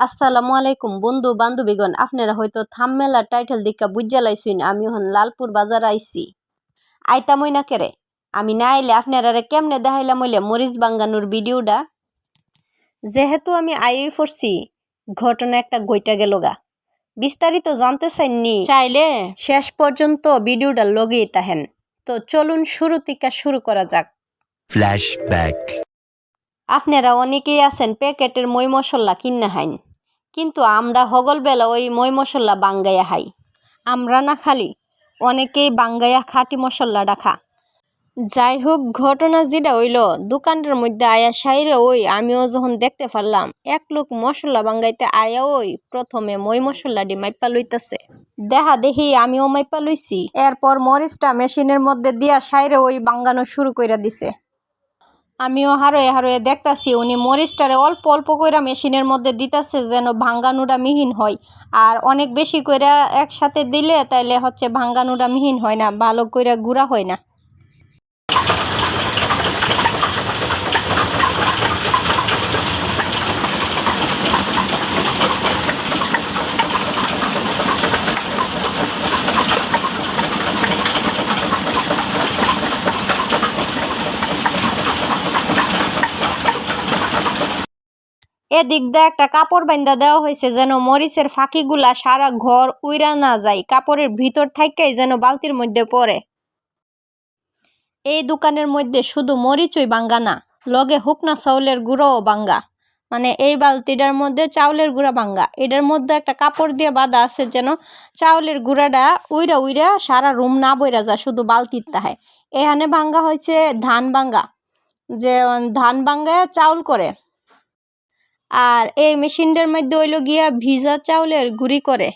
আসসালামু আলাইকুম বন্ধু বান্ধবীগণ। আপনারা হয়তো থামমেলা টাইটেল দিকা বুঝা লাইছুন আমি হন লালপুর বাজার আইছি। আইতাম না কেরে? আমি না আইলে আপনারা কেমনে দেখাইলাম হইলে মরিচ বাঙ্গানোর ভিডিওটা? যেহেতু আমি আইই পড়ছি ঘটনা একটা গইটা গেল গা বিস্তারিত জানতে চাইনি চাইলে শেষ পর্যন্ত ভিডিওটা লগেই তাহেন তো চলুন শুরু থেকে শুরু করা যাক। Flashback. আপনারা অনেকেই আছেন প্যাকেটের মই মশলা কিনে হাইন, কিন্তু আমরা হগলবেলা ওই মই মশলা বাঙ্গাইয়া হাই। আমরা না খালি, অনেকেই বাঙ্গাইয়া খাঁটি মশলা খা যাই হোক ঘটনা যেটা হইল, দোকানটার মধ্যে আয়া সাইরে ওই, আমিও যখন দেখতে পারলাম, এক লোক মশলা বাঙ্গাইতে আয়া ওই, প্রথমে মই মশলা মশলাটি মাইপা লইতাছে। দেখা দেখি আমিও মাইপা লইছি। এরপর মরিচটা মেশিনের মধ্যে দিয়া সাইরে ওই বাঙ্গানো শুরু কইরা দিছে। আমিও হারোয়ে হারোয়ে দেখতাছি, উনি মরিচটারে অল্প অল্প কইরা মেশিনের মধ্যে দিতেছে যেন ভাঙ্গানুটা মিহিন হয়। আর অনেক বেশি কইরা একসাথে দিলে তাইলে হচ্ছে ভাঙ্গানুটা মিহিন হয় না, ভালো কইরা গুঁড়া হয় না। এদিক দিয়ে একটা কাপড় বাইন্দা দেওয়া হয়েছে যেন মরিচের ফাঁকিগুলা সারা ঘর উইরা না যায়। কাপড়ের ভিতর থাইকাই যেন বালতির মধ্যে পড়ে। এই দোকানের মধ্যে শুধু মরিচই বাঙ্গা না, লগে হুকনা চাউলের গুঁড়োও বাঙ্গা। মানে এই বালতিটার মধ্যে চাউলের গুঁড়া বাঙ্গা। এটার মধ্যে একটা কাপড় দিয়ে বাঁধা আছে যেন চাউলের গুঁড়াটা উইরা উইরা সারা রুম না বইরা যায় শুধু বালতির তাহায় এখানে ভাঙ্গা হয়েছে ধান বাঙ্গা। যে ধান বাঙ্গা চাউল করে। আর এই মেশিনটার মধ্যে হইল গিয়া ভিজা চাউলের গুড়ি করে।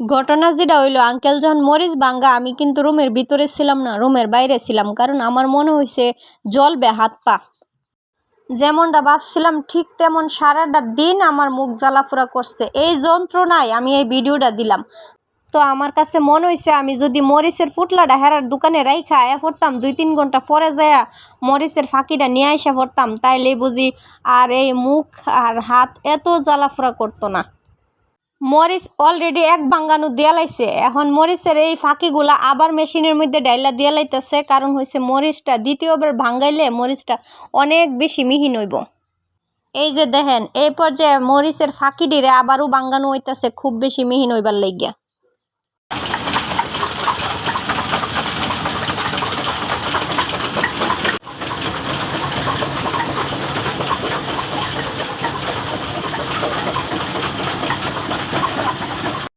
ঘটনা যেটা হইল আঙ্কেল যখন মরিচ বাঙ্গা আমি কিন্তু রুমের ভিতরে ছিলাম না, রুমের বাইরে ছিলাম, কারণ আমার মনে হয়েছে জলবে হাত পা। যেমনটা ভাবছিলাম, ঠিক তেমন সারাটা দিন আমার মুখ জ্বালাফোড়া করছে। এই যন্ত্রণায় আমি এই ভিডিওটা দিলাম। তো আমার কাছে মনে হয়েছে আমি যদি মরিচের ফুটলাটা হেরার দোকানে রাইখা আয়া পড়তাম দুই তিন ঘণ্টা পরে যায়া মরিচের ফাঁকিটা নিয়ে আইসা পড়তাম। তাইলে বুঝি আর এই মুখ আর হাত এত জ্বালাফোড়া করতো না। মরিচ অলরেডি এক বাঙ্গানো দিয়া লাইছে এখন মরিচের এই ফাঁকিগুলা আবার মেশিনের মধ্যে ডাইলা দিয়া লাইতেছে কারণ হয়েছে মরিচটা দ্বিতীয়বার ভাঙ্গাইলে মরিচটা অনেক বেশি মিহিন হইব। এই যে দেখেন, এই পর্যায়ে মরিচের ফাঁকি ডিরে আবারও বাঙ্গানো হইতাছে, খুব বেশি মিহিন হইবার লাগিয়া।